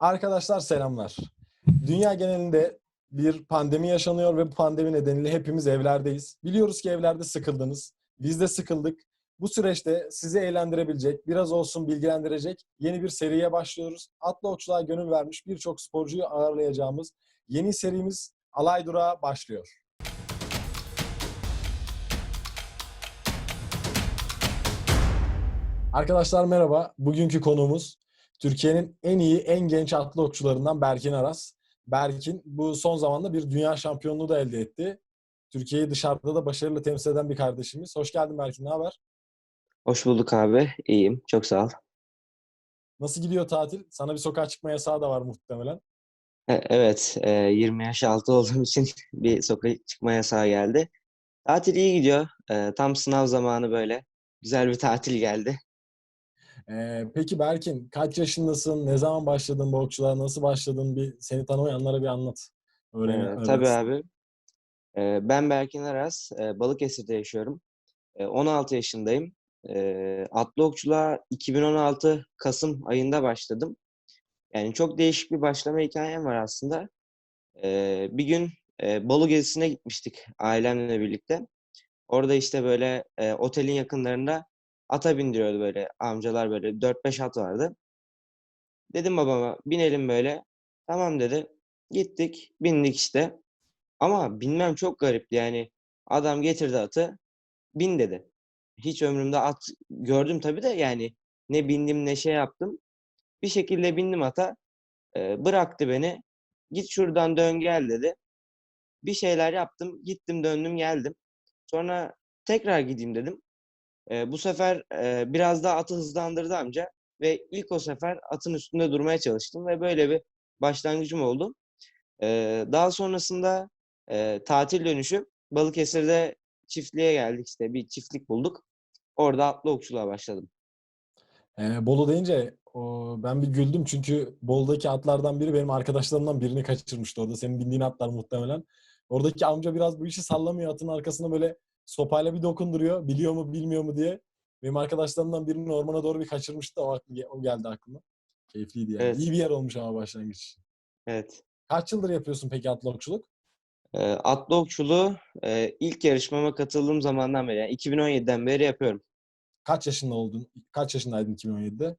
Arkadaşlar selamlar. Dünya genelinde bir pandemi yaşanıyor ve bu pandemi nedeniyle hepimiz evlerdeyiz. Biliyoruz ki evlerde sıkıldınız. Biz de sıkıldık. Bu süreçte sizi eğlendirebilecek, biraz olsun bilgilendirecek yeni bir seriye başlıyoruz. Atlı okçuluğa gönül vermiş birçok sporcuyu ağırlayacağımız yeni serimiz Alay Durağı başlıyor. Arkadaşlar merhaba. Bugünkü konuğumuz Türkiye'nin en iyi, en genç atlı okçularından Berkin Aras. Berkin bu son zamanda bir dünya şampiyonluğu da elde etti. Türkiye'yi dışarıda da başarılı temsil eden bir kardeşimiz. Hoş geldin Berkin, ne haber? Hoş bulduk abi. İyiyim. Çok sağ ol. Nasıl gidiyor tatil? Sana bir sokağa çıkma yasağı da var muhtemelen. E, Evet, e, 20 yaş altı olduğum için bir sokağa çıkma yasağı geldi. Tatil iyi gidiyor. E, Tam sınav zamanı böyle. Güzel bir tatil geldi. Ee, peki Berkin, kaç yaşındasın? Ne zaman başladın bu okçuluğa? Nasıl başladın? Bir seni tanımayanlara bir anlat. Öğren, E, öğrensin. Tabii abi. E, Ben Berkin Aras. E, Balıkesir'de yaşıyorum. E, 16 yaşındayım. E, Atlı okçuluğa 2016 Kasım ayında başladım. Yani çok değişik bir başlama hikayem var aslında. E, Bir gün e, Bolu gezisine gitmiştik ailemle birlikte. Orada işte böyle e, otelin yakınlarında ata bindiriyordu böyle amcalar böyle 4-5 at vardı. Dedim babama binelim böyle. Tamam dedi. Gittik, bindik işte. Ama binmem çok garipti yani. Adam getirdi atı, bin dedi. Hiç ömrümde at gördüm tabii de yani ne bindim ne şey yaptım. Bir şekilde bindim ata. bıraktı beni. Git şuradan dön gel dedi. Bir şeyler yaptım. Gittim döndüm geldim. Sonra tekrar gideyim dedim. Eee, bu sefer, eee, biraz daha atı hızlandırdı amca ve ilk o sefer atın üstünde durmaya çalıştım ve böyle bir başlangıcım oldu. Eee, daha sonrasında, eee, tatil dönüşü Balıkesir'de çiftliğe geldik işte bir çiftlik bulduk. Orada atlı okçuluğa başladım. Ee, Bolu deyince o, ben bir güldüm çünkü Bolu'daki atlardan biri benim arkadaşlarımdan birini kaçırmıştı orada. Senin bindiğin atlar muhtemelen. Oradaki amca biraz bu işi sallamıyor. Atın arkasına böyle sopayla bir dokunduruyor. Biliyor mu bilmiyor mu diye. Benim arkadaşlarımdan birini ormana doğru bir kaçırmıştı. O, o geldi aklıma. Keyifliydi yani. Evet. İyi bir yer olmuş ama başlangıç. Evet. Kaç yıldır yapıyorsun peki atlı okçuluk? Eee, atlı okçuluğu, eee, ilk yarışmama katıldığım zamandan beri yani 2017'den beri yapıyorum. Kaç yaşında oldun? Kaç yaşındaydın 2017'de?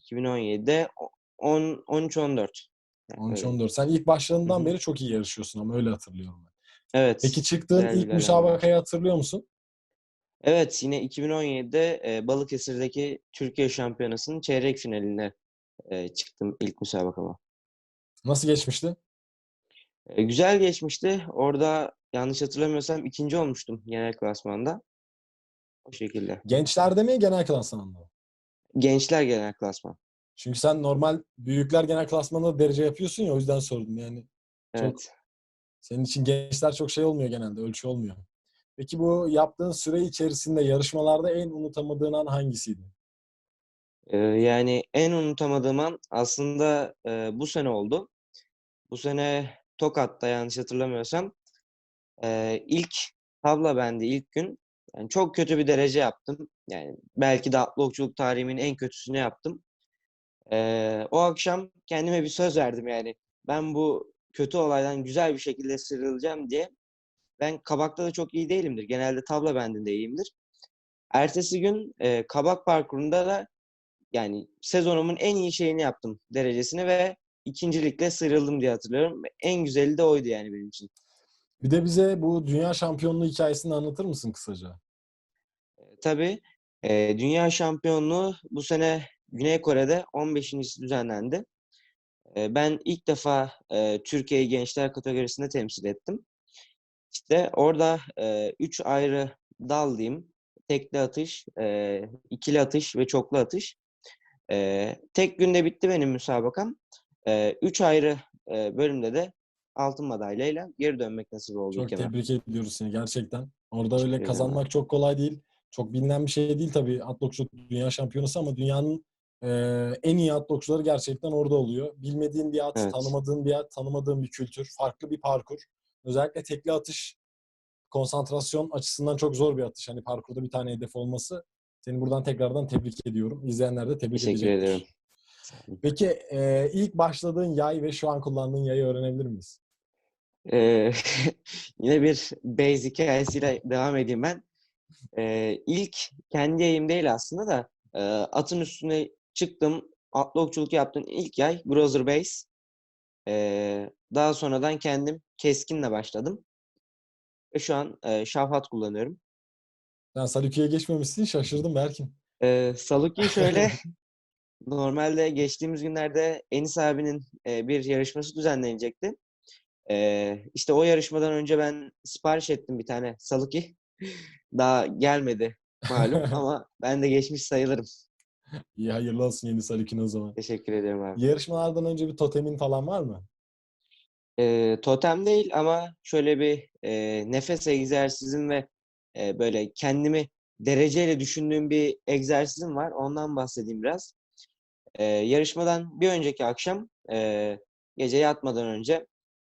2017'de o on 13-14. Yani öyle. 13-14. Sen ilk başladığından beri çok iyi yarışıyorsun ama öyle hatırlıyorum ben. Evet. Peki çıktığın bir ilk müsabakayı hatırlıyor musun? Evet, yine 2017'de e, Balıkesir'deki Türkiye Şampiyonası'nın çeyrek finaline e, çıktım ilk müsabakama. Nasıl geçmişti? E, güzel geçmişti. Orada yanlış hatırlamıyorsam ikinci olmuştum genel klasmanda. O şekilde. Gençlerde mi genel klasmanda mı? Gençler genel klasman. Çünkü sen normal büyükler genel klasmanda da derece yapıyorsun ya o yüzden sordum yani. Çok Evet. Senin için gençler çok şey olmuyor genelde, ölçü olmuyor. Peki bu yaptığın süre içerisinde yarışmalarda en unutamadığın an hangisiydi? Yani en unutamadığım an aslında bu sene oldu. Bu sene Tokat'ta yanlış hatırlamıyorsam ilk tabla bendi ilk gün. Yani çok kötü bir derece yaptım. Yani belki de atlı okçuluk tarihimin en kötüsünü yaptım. O akşam kendime bir söz verdim yani. Ben bu kötü olaydan güzel bir şekilde sıyrılacağım diye. Ben kabakta da çok iyi değilimdir. Genelde tabla bendinde iyiyimdir. Ertesi gün eee, kabak parkurunda da yani sezonumun en iyi şeyini yaptım derecesini ve ikincilikle sıyrıldım diye hatırlıyorum. En güzeli de oydu yani benim için. Bir de bize bu dünya şampiyonluğu hikayesini anlatır mısın kısaca? Tabii eee, dünya şampiyonluğu bu sene Güney Kore'de 15.si düzenlendi. Ben ilk defa eee, Türkiye'yi gençler kategorisinde temsil ettim. İşte orada üç ayrı dal diyeyim. Tekli atış, ikili atış ve çoklu atış. Tek günde bitti benim müsabakam. Üç ayrı bölümde de altın madalyayla geri dönmek nasip oldu Çok ülkeme. tebrik ediyoruz seni gerçekten. Orada öyle kazanmak çok kolay değil. Çok bilinen bir şey değil tabii okçuluk dünya şampiyonası ama dünyanın eee, en iyi atlı okçuları gerçekten orada oluyor. Bilmediğin bir at, Evet. tanımadığın bir at, tanımadığın bir kültür, farklı bir parkur. Özellikle tekli atış konsantrasyon açısından çok zor bir atış. Hani parkurda bir tane hedef olması. Seni buradan tekrardan tebrik ediyorum. İzleyenler de tebrik Teşekkür edecektir. ederim. Peki e, ilk başladığın yay ve şu an kullandığın yayı öğrenebilir miyiz? Ee, yine bir base hikayesiyle devam edeyim ben. Ee, ilk kendi yayım değil aslında da e, atın üstüne çıktım. Atlı okçuluk yaptığım ilk yay Browser Base. Ee, daha sonradan kendim keskinle başladım. Ve şu an e, şafat kullanıyorum. Sen Salükü'ye geçmemişsin şaşırdım Berkin. Ee, Saluki şöyle normalde geçtiğimiz günlerde Enis abinin e, bir yarışması düzenlenecekti. Ee, işte o yarışmadan önce ben sipariş ettim bir tane Saluki. Daha gelmedi malum ama ben de geçmiş sayılırım. İyi hayırlı olsun yeni Salükü'ne o zaman. Teşekkür ederim abi. Yarışmalardan önce bir totemin falan var mı? Ee, totem değil ama şöyle bir e, nefes egzersizim ve e, böyle kendimi dereceyle düşündüğüm bir egzersizim var. Ondan bahsedeyim biraz. Ee, yarışmadan bir önceki akşam e, gece yatmadan önce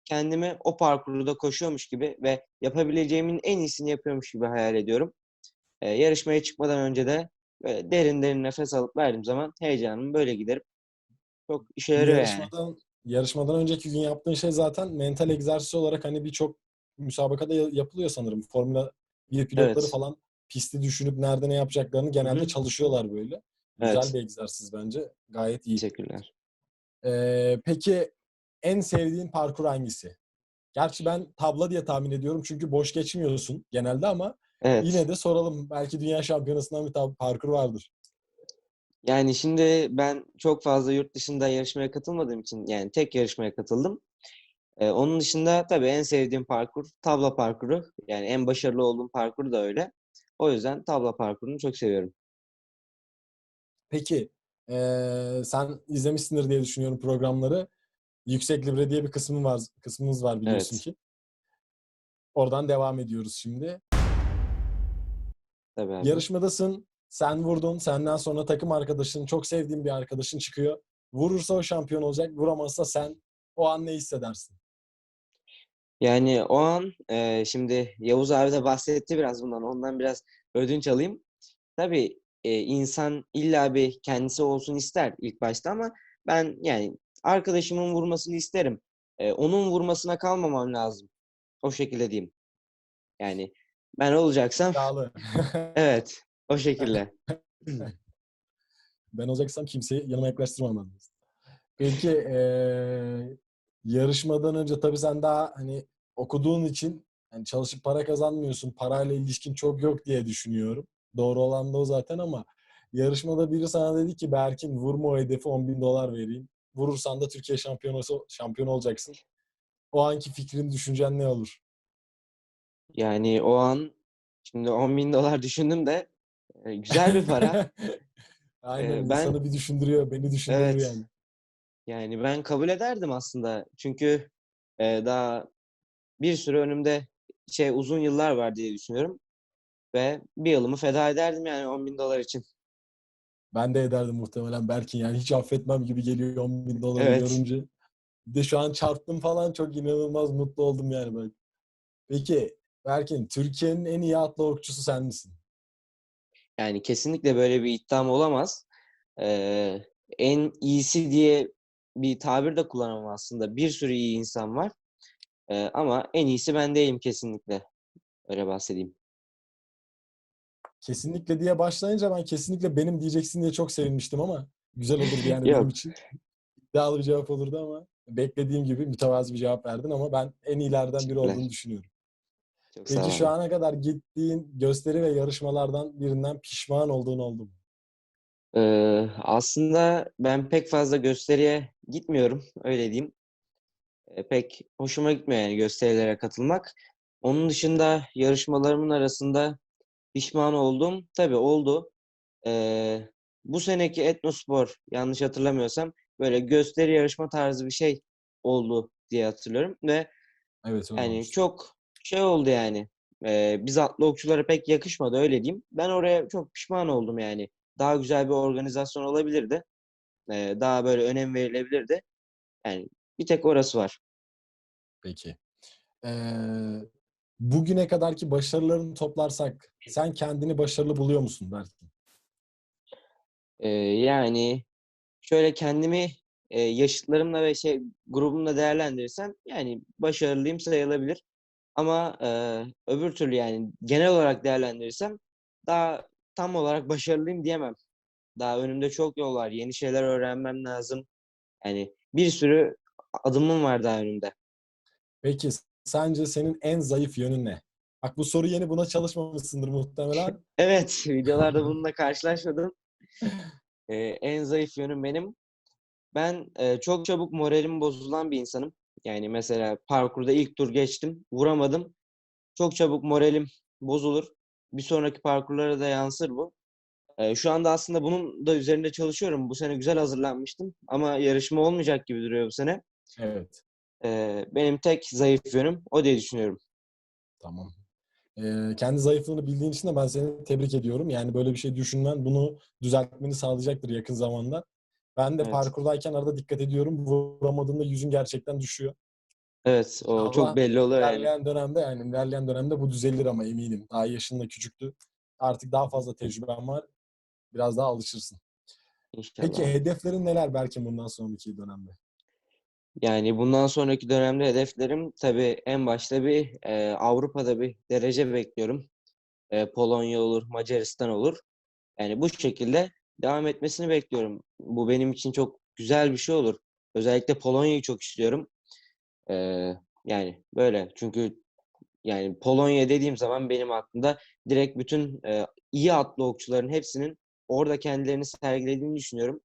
kendimi o parkurda koşuyormuş gibi ve yapabileceğimin en iyisini yapıyormuş gibi hayal ediyorum. Ee, yarışmaya çıkmadan önce de böyle derin derin nefes alıp verdiğim zaman heyecanım böyle giderim. Çok işe yarıyor yani. Yarışmadan, yarışmadan önceki gün yaptığın şey zaten mental egzersiz olarak hani birçok müsabakada ya- yapılıyor sanırım. Formula 1 pilotları Evet. falan pisti düşünüp nerede ne yapacaklarını genelde hı. çalışıyorlar böyle. Güzel Evet. bir egzersiz bence. Gayet iyi. Teşekkürler. Ee, peki en sevdiğin parkur hangisi? Gerçi ben tabla diye tahmin ediyorum çünkü boş geçmiyorsun genelde ama Evet. yine de soralım. Belki dünya şampiyonasından bir tab- parkur vardır. Yani şimdi ben çok fazla yurt dışında yarışmaya katılmadığım için yani tek yarışmaya katıldım. Ee, onun dışında tabii en sevdiğim parkur tabla parkuru. Yani en başarılı olduğum parkur da öyle. O yüzden tabla parkurunu çok seviyorum. Peki ee, sen izlemişsindir diye düşünüyorum programları. Yüksek Libre diye bir kısmı var, kısmımız var biliyorsun Evet. ki. Oradan devam ediyoruz şimdi. Tabii abi. Yarışmadasın. Sen vurdun. Senden sonra takım arkadaşın, çok sevdiğin bir arkadaşın çıkıyor. Vurursa o şampiyon olacak. Vuramazsa sen o an ne hissedersin? Yani o an e, şimdi Yavuz abi de bahsetti biraz bundan. Ondan biraz ödünç alayım. Tabii e, insan illa bir kendisi olsun ister ilk başta ama ben yani arkadaşımın vurmasını isterim. E, onun vurmasına kalmamam lazım. O şekilde diyeyim. Yani ben olacaksam Yağlı. evet o şekilde. ben olacaksam kimseyi yanıma yaklaştırmam. Peki eee, yarışmadan önce tabii sen daha hani okuduğun için hani çalışıp para kazanmıyorsun. Parayla ilişkin çok yok diye düşünüyorum. Doğru olan da o zaten ama yarışmada biri sana dedi ki Berkin vurma o hedefi 10 bin dolar vereyim. Vurursan da Türkiye şampiyonası şampiyon olacaksın. O anki fikrin, düşüncen ne olur? Yani o an şimdi 10 bin dolar düşündüm de e, güzel bir para. Aynen Ee, ben- insanı bir düşündürüyor, beni düşündürür Evet. yani. Yani ben kabul ederdim aslında. Çünkü e, daha bir sürü önümde şey uzun yıllar var diye düşünüyorum. Ve bir yılımı feda ederdim yani 10 bin dolar için. Ben de ederdim muhtemelen Berkin yani hiç affetmem gibi geliyor 10 bin doları Evet. görünce. Bir de şu an çarptım falan çok inanılmaz mutlu oldum yani ben. Peki Berkin Türkiye'nin en iyi atlı okçusu sen misin? Yani kesinlikle böyle bir iddiam olamaz. Ee, en iyisi diye bir tabir de kullanamam aslında. Bir sürü iyi insan var. Ee, ama en iyisi ben değilim kesinlikle. Öyle bahsedeyim. Kesinlikle diye başlayınca ben kesinlikle benim diyeceksin diye çok sevinmiştim ama güzel olurdu yani benim için. İddialı bir cevap olurdu ama beklediğim gibi mütevazı bir cevap verdin ama ben en iyilerden biri olduğunu düşünüyorum. Çok Peki şu ana kadar gittiğin gösteri ve yarışmalardan birinden pişman olduğun oldu mu? Ee, aslında ben pek fazla gösteriye gitmiyorum, öyle diyeyim. Ee, pek hoşuma gitmiyor yani gösterilere katılmak. Onun dışında yarışmalarımın arasında pişman oldum. Tabii oldu. Ee, bu seneki Etnospor yanlış hatırlamıyorsam böyle gösteri yarışma tarzı bir şey oldu diye hatırlıyorum ve Evet yani çok şey oldu yani. Ee, biz atlı okçulara pek yakışmadı öyle diyeyim. Ben oraya çok pişman oldum yani. Daha güzel bir organizasyon olabilirdi. Ee, daha böyle önem verilebilirdi. Yani bir tek orası var. Peki. Ee, bugüne kadarki başarılarını toplarsak sen kendini başarılı buluyor musun Berkin? Ee, yani şöyle kendimi e, yaşıtlarımla ve şey grubumla değerlendirirsem yani başarılıyım sayılabilir. Ama e, öbür türlü yani genel olarak değerlendirirsem daha tam olarak başarılıyım diyemem. Daha önümde çok yol var. Yeni şeyler öğrenmem lazım. Yani bir sürü adımım var daha önümde. Peki sence senin en zayıf yönün ne? Bak bu soru yeni buna çalışmamışsındır muhtemelen. Evet, videolarda bununla karşılaşmadım. Ee, en zayıf yönüm benim. Ben e, çok çabuk moralim bozulan bir insanım. Yani mesela parkurda ilk tur geçtim, vuramadım. Çok çabuk moralim bozulur. Bir sonraki parkurlara da yansır bu. Ee, şu anda aslında bunun da üzerinde çalışıyorum. Bu sene güzel hazırlanmıştım ama yarışma olmayacak gibi duruyor bu sene. Evet. Ee, benim tek zayıf yönüm o diye düşünüyorum. Tamam. Ee, kendi zayıflığını bildiğin için de ben seni tebrik ediyorum. Yani böyle bir şey düşünmen bunu düzeltmeni sağlayacaktır yakın zamanda. Ben de Evet. parkurdayken arada dikkat ediyorum. Vuramadığında yüzün gerçekten düşüyor. Evet, o Allah çok belli oluyor yani. İlerleyen dönemde yani ilerleyen dönemde bu düzelir ama eminim. Daha yaşında küçüktü. Artık daha fazla tecrüben var. Biraz daha alışırsın. İnşallah. Peki hedeflerin neler belki bundan sonraki dönemde? Yani bundan sonraki dönemde hedeflerim tabii en başta bir e, Avrupa'da bir derece bekliyorum. E, Polonya olur, Macaristan olur. Yani bu şekilde devam etmesini bekliyorum. Bu benim için çok güzel bir şey olur. Özellikle Polonya'yı çok istiyorum. E, yani böyle çünkü yani Polonya dediğim zaman benim aklımda direkt bütün e, iyi atlı okçuların hepsinin orada kendilerini sergilediğini düşünüyorum.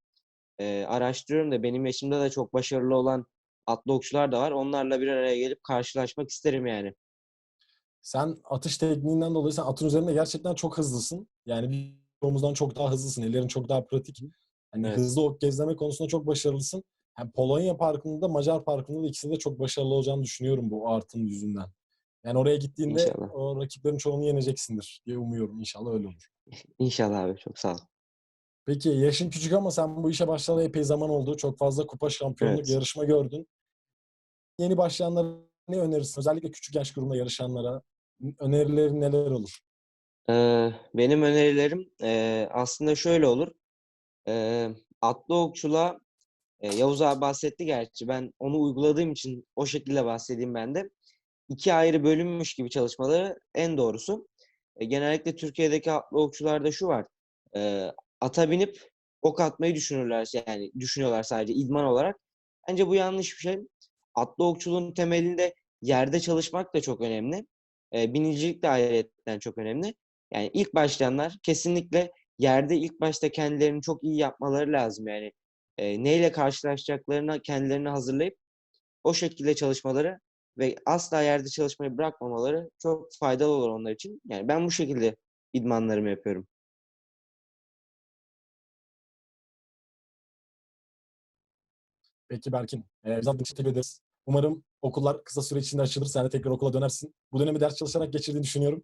E, araştırıyorum da benim yaşımda da çok başarılı olan atlı okçular da var. Onlarla bir araya gelip karşılaşmak isterim yani. Sen atış tekniğinden dolayı sen atın üzerinde gerçekten çok hızlısın. Yani birçoğumuzdan çok daha hızlısın. Ellerin çok daha pratik. Hani Evet. hızlı ok gezleme konusunda çok başarılısın. Hem Polonya parkında da Macar parkında da ikisinde de çok başarılı olacağını düşünüyorum bu artın yüzünden. Yani oraya gittiğinde İnşallah. o rakiplerin çoğunu yeneceksindir diye umuyorum. İnşallah öyle olur. İnşallah abi çok sağ ol. Peki yaşın küçük ama sen bu işe başlayalı epey zaman oldu. Çok fazla kupa şampiyonluk Evet. yarışma gördün. Yeni başlayanlara ne önerirsin? Özellikle küçük yaş grubunda yarışanlara önerilerin neler olur? Benim önerilerim aslında şöyle olur. Atlı okçuluğa e, Yavuz abi bahsetti gerçi. Ben onu uyguladığım için o şekilde bahsedeyim ben de. İki ayrı bölünmüş gibi çalışmaları en doğrusu. E, genellikle Türkiye'deki atlı okçularda şu var. E, ata binip ok atmayı düşünürler. Yani düşünüyorlar sadece idman olarak. Bence bu yanlış bir şey. Atlı okçuluğun temelinde yerde çalışmak da çok önemli. E, binicilik de ayrıyetten çok önemli. Yani ilk başlayanlar kesinlikle yerde ilk başta kendilerini çok iyi yapmaları lazım. Yani e, neyle karşılaşacaklarına kendilerini hazırlayıp o şekilde çalışmaları ve asla yerde çalışmayı bırakmamaları çok faydalı olur onlar için. Yani ben bu şekilde idmanlarımı yapıyorum. Peki Berkin, e, biz artık teşekkür ederiz. Umarım okullar kısa süre içinde açılır. Sen de tekrar okula dönersin. Bu dönemi ders çalışarak geçirdiğini düşünüyorum.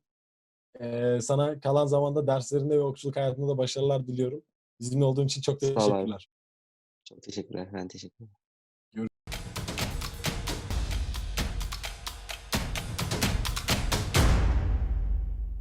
E, sana kalan zamanda derslerinde ve okçuluk hayatında da başarılar diliyorum. Bizimle olduğun için çok Sağ ol abi. teşekkürler. Çok teşekkürler. Ben teşekkür ederim.